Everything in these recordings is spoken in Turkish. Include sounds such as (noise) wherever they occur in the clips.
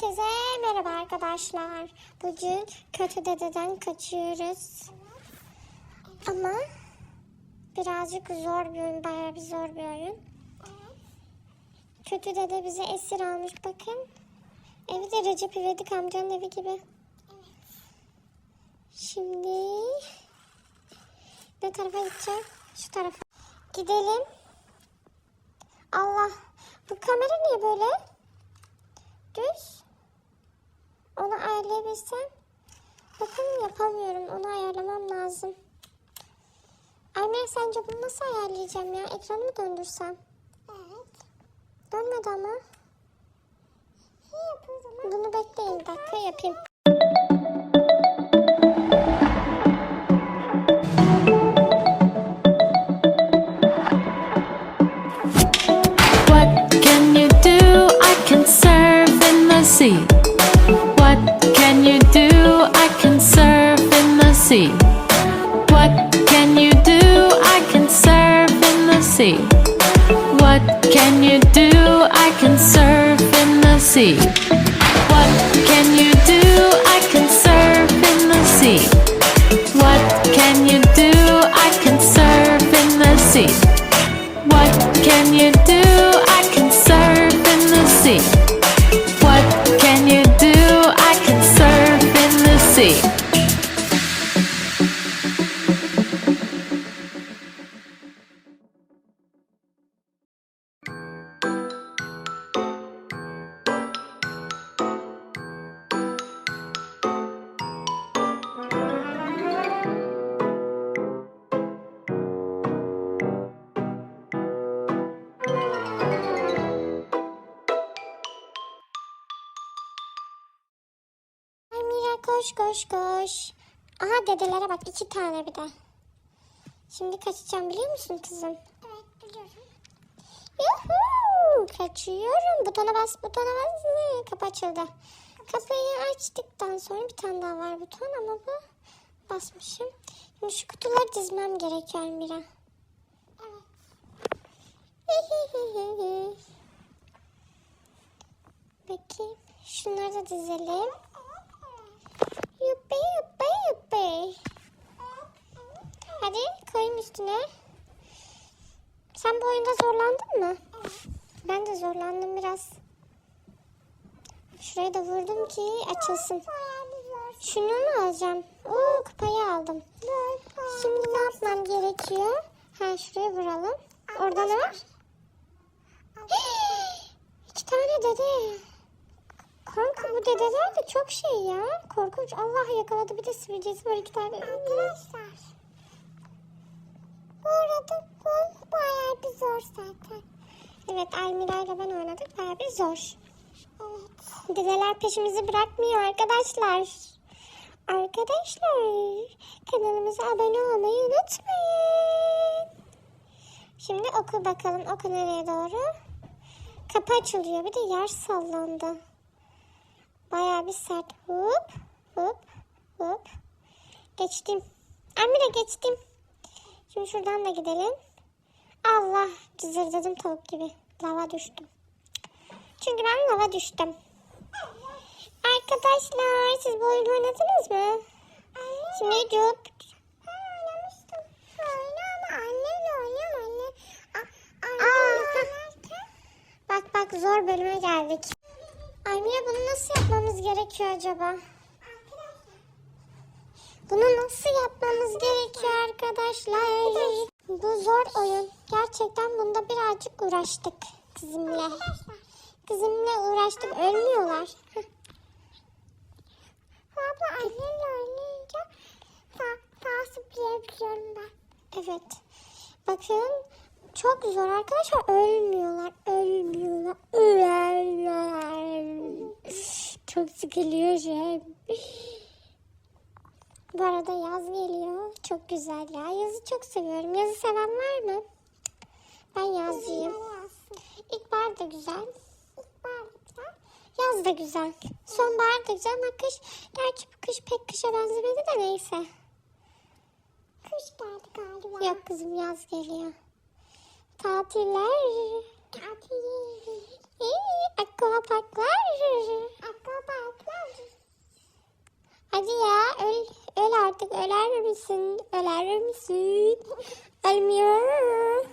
Herkese merhaba arkadaşlar. Bugün kötü dededen kaçıyoruz. Ama birazcık zor bir oyun, bayağı bir zor bir oyun. Kötü dede bizi esir almış bakın. Evi de Recep İvedik amcanın evi gibi. Şimdi ne tarafa gideceğim? Şu tarafa. Gidelim. Allah. Bu kamera niye böyle? Düz. Onu ayarlayabilsem. Bakın yapamıyorum. Onu ayarlamam lazım. Aymer sence bunu nasıl ayarlayacağım ya? Ekranı mı döndürsem? Evet. Dönmedi ama. Bunu bekleyin dakika yapayım. Sea. What can you do? I can surf in the sea. What can you do? I can surf in the sea. What can you do? I can surf in the sea. Tane bir de. Şimdi kaçacağım biliyor musun kızım? Evet biliyorum. Yuhuu kaçıyorum. Butona bas butona bas. Kapı açıldı. Kapıyı açtıktan sonra bir tane daha var buton ama bu basmışım. Şimdi şu kutuları dizmem gerekiyor Mira. Evet. (laughs) Bakayım. Şunları da dizelim. Yuppi yuppi yuppi. Hadi koyayım üstüne. Sen bu oyunda zorlandın mı? Ben de zorlandım biraz. Şuraya da vurdum ki açılsın. Şunu mu alacağım? Oo kupayı aldım. Şimdi ne yapmam gerekiyor? Ha şuraya vuralım. Orada ne var? İki tane dede. Kanka bu dedeler de çok şey ya. Korkunç. Allah yakaladı bir de sivilcesi var iki tane. Arkadaşlar. Arada bu bayağı bir zor zaten. Evet Almira ile ben oynadık. Bayağı bir zor. Evet. Dedeler peşimizi bırakmıyor arkadaşlar. Arkadaşlar kanalımıza abone olmayı unutmayın. Şimdi oku bakalım. Oku nereye doğru? Kapı açılıyor. Bir de yer sallandı. Bayağı bir sert. Hop hop hop. Geçtim. Amire geçtim. Şimdi şuradan da gidelim. Allah cızırdadım tavuk gibi. Lava düştüm. Çünkü ben lava düştüm. Arkadaşlar siz bu oyunu oynadınız mı? Şimdi anne. Bak bak zor bölüme geldik. Almira bunu nasıl yapmamız gerekiyor acaba? Bunu nasıl yapmamız gerekiyor arkadaşlar? Bu zor oyun. Gerçekten bunda birazcık uğraştık kızımla. Kızımla uğraştık. Ölmüyorlar. Abla annemle oynayınca sağ zıplayabiliyorum ben. Evet. Bakın çok zor arkadaşlar. Ölmüyorlar. Ölmüyorlar. Ölüyorlar. Çok sıkılıyorum. Bu arada yaz geliyor. Çok güzel ya. Yazı çok seviyorum. Yazı seven var mı? Ben yazcıyım. İlkbahar da güzel. İlkbahar da güzel. Yaz da güzel. Sonbahar da güzel ama kış. Gerçi bu kış pek kışa benzemedi de neyse. Kış geldi galiba. Yok kızım yaz geliyor. Tatiller. Tatil. Aqua parklar. Aqua öler misin? Öler misin? Ölmüyor.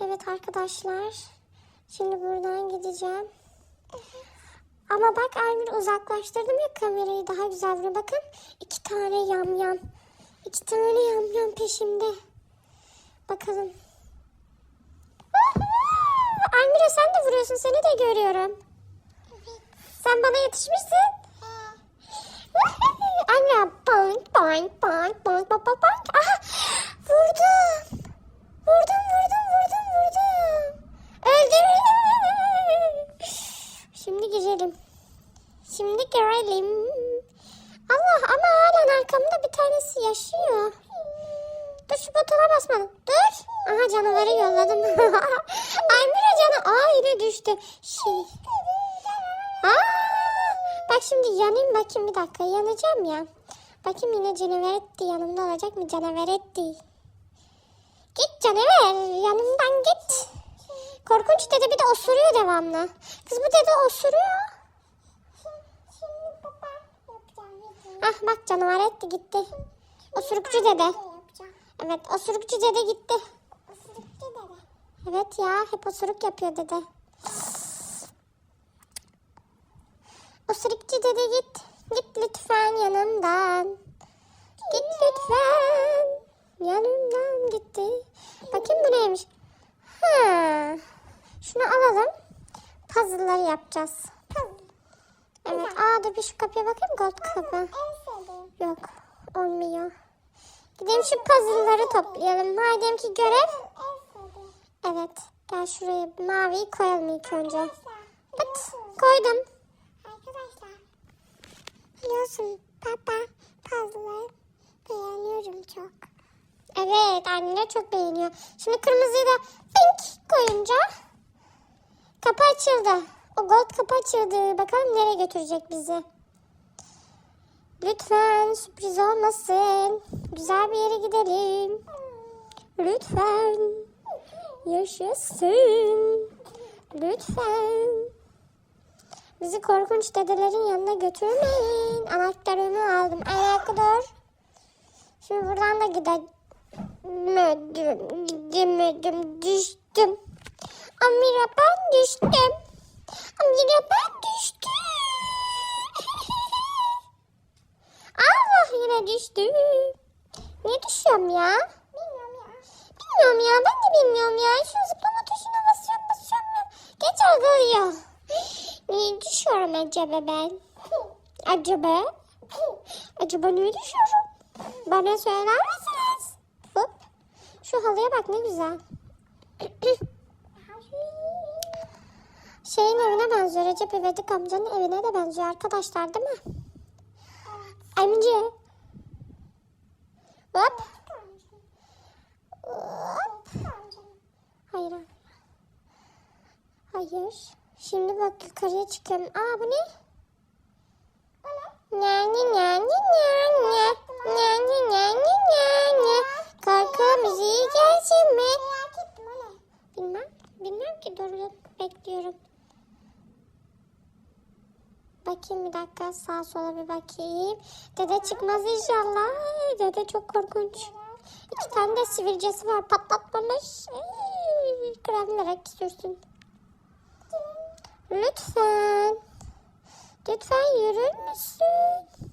Evet arkadaşlar. Şimdi buradan gideceğim. Ama bak Aymir uzaklaştırdım ya kamerayı daha güzel vuruyor. Bakın iki tane yam yam. İki tane yam yam peşimde. Bakalım. Aymira sen de vuruyorsun. Seni de görüyorum. Sen bana yetişmişsin. Aymira boink boink boink boink boink boink boink. Aha vurdum vurdum vurdum. Öldüm. Şimdi girelim. Şimdi girelim. Allah ama halen arkamda bir tanesi yaşıyor. Dur şu butona basmadım. Dur. Aha canavarı yolladım. (laughs) Aymira canı. Aa yine düştü. Şey. Aa, bak şimdi yanayım bakayım bir dakika. Yanacağım ya. Bakayım yine canavar etti. Yanımda olacak mı canavar etti. Git canavar yanımdan git. Korkunç dede bir de osuruyor devamlı. Kız bu dede osuruyor. Ah bak canavar etti gitti. Osurukçu dede. Evet osurukçu dede gitti. Evet ya hep osuruk yapıyor dede. Osurukçu dede git. Git lütfen yanımdan. Git lütfen. Yanımdan gitti. Bakayım bu neymiş? Ha. Şunu alalım. Puzzle'ları yapacağız. Evet. Aa dur bir şu kapıya bakayım. Gold kapı. Yok. Olmuyor. Gidelim şu puzzle'ları toplayalım. Madem ki görev. Evet. Gel şuraya maviyi koyalım ilk önce. Pıt. Koydum. Arkadaşlar biliyorsun papa puzzle'ları beğeniyorum çok. Evet anne çok beğeniyor. Şimdi kırmızıyı da pink koyunca Kapı açıldı. O gold kapı açıldı. Bakalım nereye götürecek bizi. Lütfen sürpriz olmasın. Güzel bir yere gidelim. Lütfen. Yaşasın. Lütfen. Bizi korkunç dedelerin yanına götürmeyin. Anahtarını aldım. Ayakta dur. Şimdi buradan da gidelim. Gidemedim. Düştüm. Amira ben düştüm. Amira ben düştüm. Allah yine düştüm. Niye düşüyorum ya? Bilmiyorum ya. Bilmiyorum ya ben de bilmiyorum ya. Şu zıplama tuşuna basıyorum basıyorum ya. Geç oluyor. Niye düşüyorum acaba ben? Acaba? Acaba niye düşüyorum? Bana söyler misiniz? Hop. Şu halıya bak ne güzel. Şeyin evine benziyor. Recep İvedik amcanın evine de benziyor arkadaşlar değil mi? Amca. Hop. Hop. Hayır. hayır. Şimdi bak yukarıya çıkıyorum. Aa bu ne? Nyani nyani nyani. Nyani nyani nyani. Korku müziği gelsin mi? Bilmem. Bilmem ki dur. Bekliyorum. Bakayım bir dakika sağa sola bir bakayım. Dede çıkmaz inşallah. Dede çok korkunç. İki tane de sivilcesi var patlatmamış. Ay, Kremlerek sürsün. Lütfen. Lütfen yürür müsün?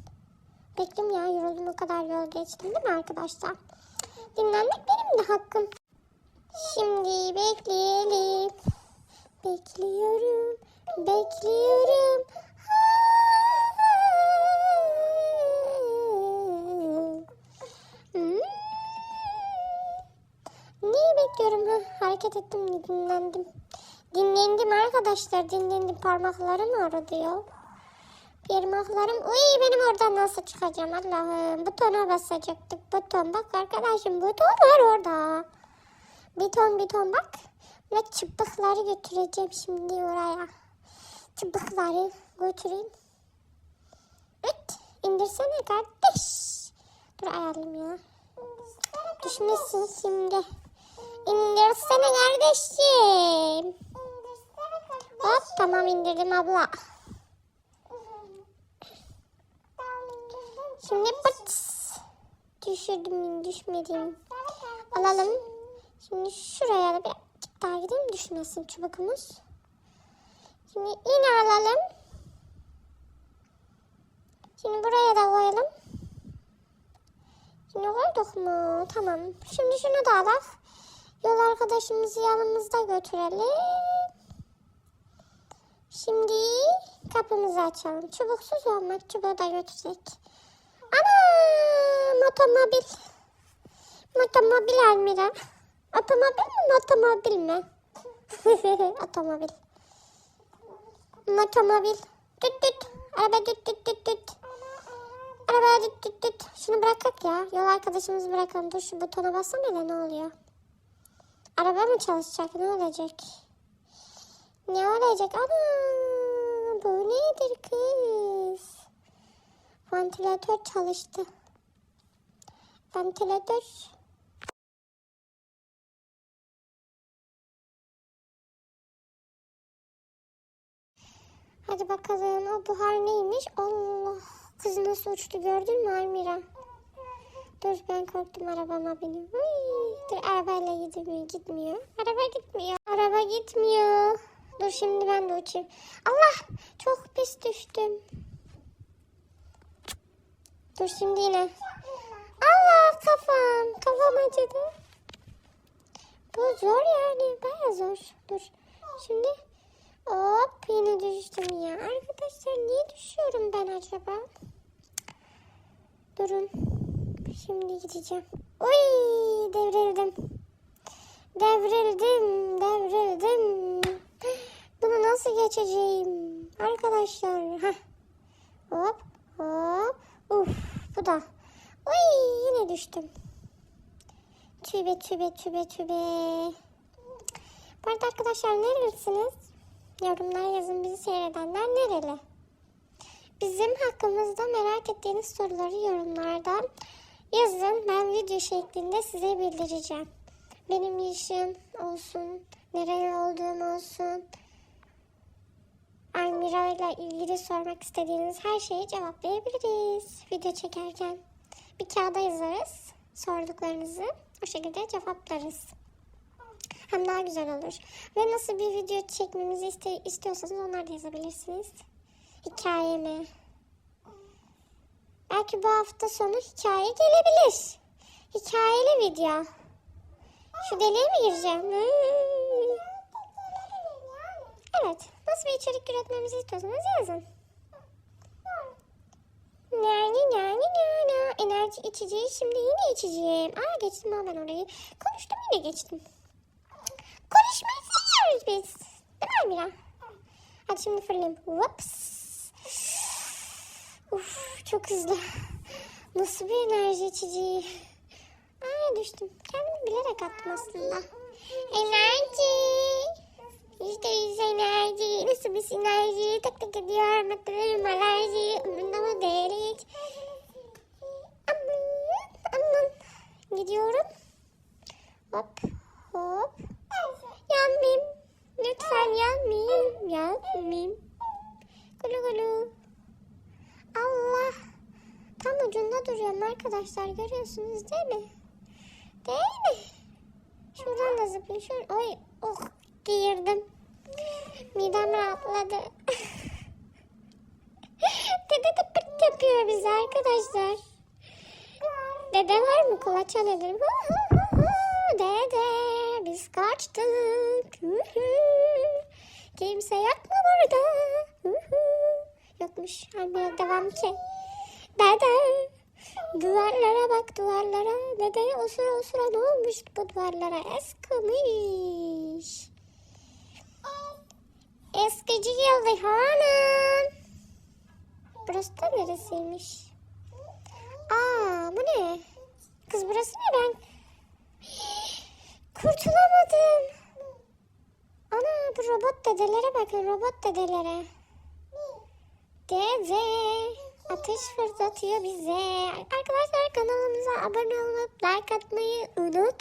Beklim ya yoruldum o kadar yol geçtim değil mi arkadaşlar? Dinlenmek benim de hakkım. Şimdi bekleyelim. Bekliyorum, bekliyorum. Ha? Hareket ettim, dinlendim. Dinlendim arkadaşlar, dinlendim. Parmaklarım ağrıdı ya. Parmaklarım, uy benim oradan nasıl çıkacağım Allah'ım. Butona basacaktık, buton. Bak arkadaşım buton var orada. Beton beton bak. Ve çıpıkları götüreceğim şimdi oraya. Çıpıkları götüreyim. Evet. indirsene kardeş. Dur ayarlayayım ya. Düşmesin şimdi. İndirsene kardeşim. Hop tamam indirdim abla. Şimdi pıt. Düşürdüm düşmedim. Alalım. Şimdi şuraya da birazcık daha gidelim düşmesin çubukumuz. Şimdi yine alalım. Şimdi buraya da koyalım. Şimdi koyduk mu? Tamam. Şimdi şunu da alalım. Yol arkadaşımızı yanımızda götürelim. Şimdi kapımızı açalım. Çubuksuz olmak çubuğu da götürecek. Ana! Otomobil. Otomobil Almira. Otomobil mi (laughs) otomobil mi? otomobil. Otomobil. Tüt tüt. Araba tüt tüt tüt tüt. Araba tüt tüt tüt. Şunu bırakak ya. Yol arkadaşımızı bırakalım. Dur şu butona bassana ne oluyor? Araba mı çalışacak? Ne olacak? Ne olacak? Ana! Bu nedir kız? Ventilatör çalıştı. Ventilatör. Hadi bakalım o buhar neymiş? Allah kız nasıl uçtu gördün mü Almira? Dur ben korktum arabama benim. Uy, dur arabayla gitmiyor, gitmiyor. Araba gitmiyor. Araba gitmiyor. Dur şimdi ben de uçayım. Allah çok pis düştüm. Dur şimdi yine. Allah kafam. Kafam acıdı. Bu zor yani. Baya zor. Dur. Şimdi hop yine düştüm ya. Arkadaşlar niye düşüyorum ben acaba? Durun. Şimdi gideceğim. Oy devrildim. Devrildim. Devrildim. Bunu nasıl geçeceğim? Arkadaşlar. Heh. Hop hop. Uf bu da. Oy yine düştüm. Tübe tübe tübe tübe. Bu arada arkadaşlar neredesiniz? Yorumlar yazın bizi seyredenler nereli? Bizim hakkımızda merak ettiğiniz soruları yorumlarda yazın. Ben video şeklinde size bildireceğim. Benim yaşım olsun, nereli olduğum olsun. Almira ile ilgili sormak istediğiniz her şeyi cevaplayabiliriz video çekerken. Bir kağıda yazarız sorduklarınızı. O şekilde cevaplarız. Hem daha güzel olur. Ve nasıl bir video çekmemizi iste- istiyorsanız onları da yazabilirsiniz. Hikaye mi? Belki bu hafta sonu hikaye gelebilir. Hikayeli video. Şu deliğe mi gireceğim? Evet. Nasıl bir içerik üretmemizi istiyorsanız yazın. Yani yani yani. Enerji içeceği şimdi yine içeceğim. Aa geçtim ben orayı. Konuştum yine geçtim. Konuşmayı seviyoruz biz. Değil mi Almira? Hadi şimdi fırlayayım. Whoops. Uf çok hızlı. Nasıl bir enerji içeceği. Aa düştüm. Kendimi bilerek attım aslında. Enerji. Yüzde yüz enerji. Nasıl bir sinerji. Tak tak ediyor. Matlarım alerji. Umurumda mı değil hiç. Aman aman. Gidiyorum. Hop hop. Yanmayayım. Lütfen yanmayayım. Yanmayayım. Gulu gulu. Allah. Tam ucunda duruyorum arkadaşlar. Görüyorsunuz değil mi? Değil mi? Şuradan da zıplayayım. Şöyle. Oy. Oh. Girdim. Midem rahatladı. (laughs) Dede de pırt yapıyor bize arkadaşlar. Dede var mı? Kulaç alalım. Dede biz kaçtık. Kimse yok mu burada? Yokmuş. Hadi devam ki. Dede. Duvarlara bak duvarlara. Dede o sıra o sıra ne olmuş bu duvarlara? Eskimiş. Eskici yıldız hanım. Burası da neresiymiş? Aa bu ne? Kız burası ne ben? Kurtulamadım. Ana bu robot dedelere bakın robot dedelere. Dede ateş fırlatıyor bize. Arkadaşlar kanalımıza abone olup like atmayı unutmayın.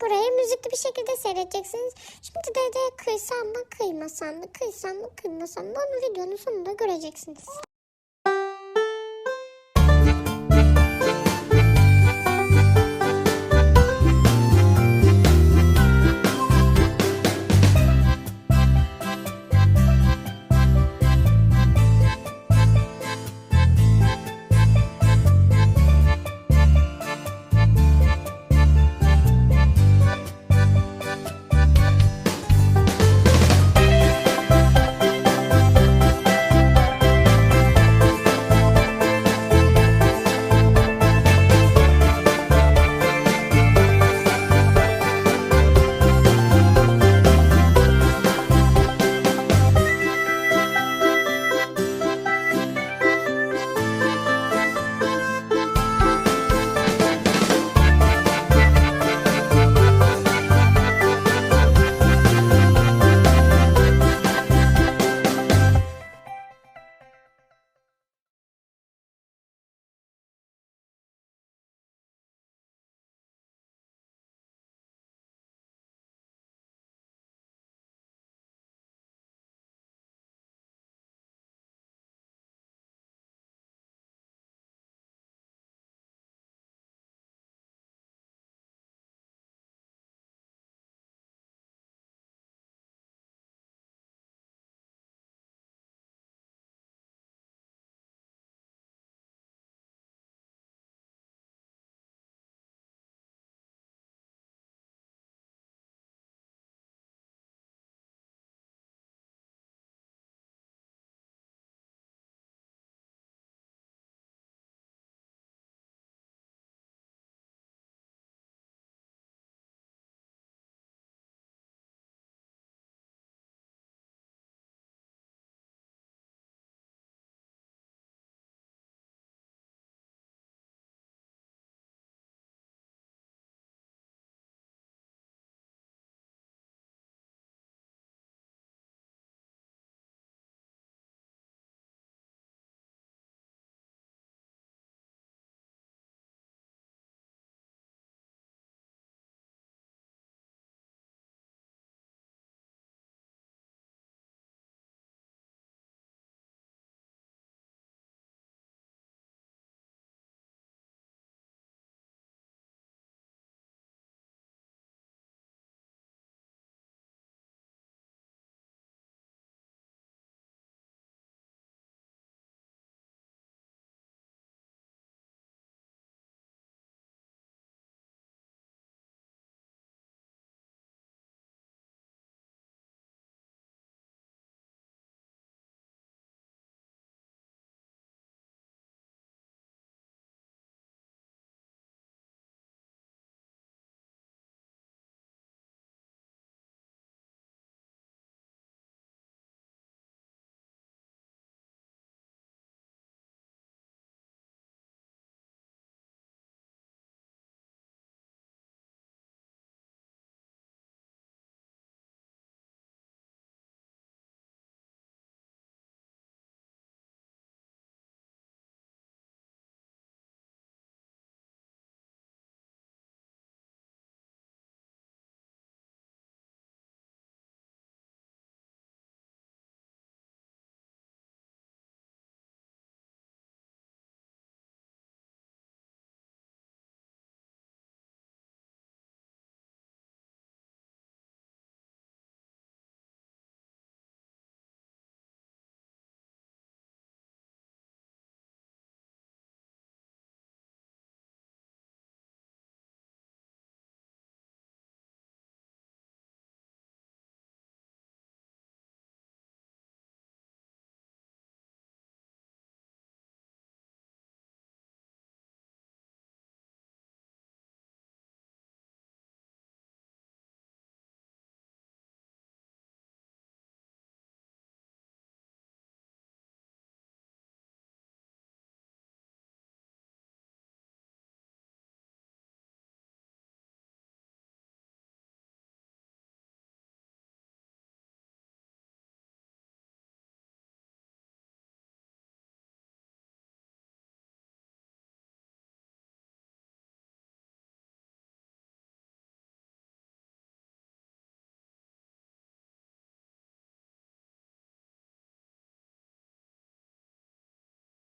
Burayı müzikli bir şekilde seyredeceksiniz. Şimdi dede kıysam mı kıymasam mı kıysam mı kıymasam mı onu videonun sonunda göreceksiniz.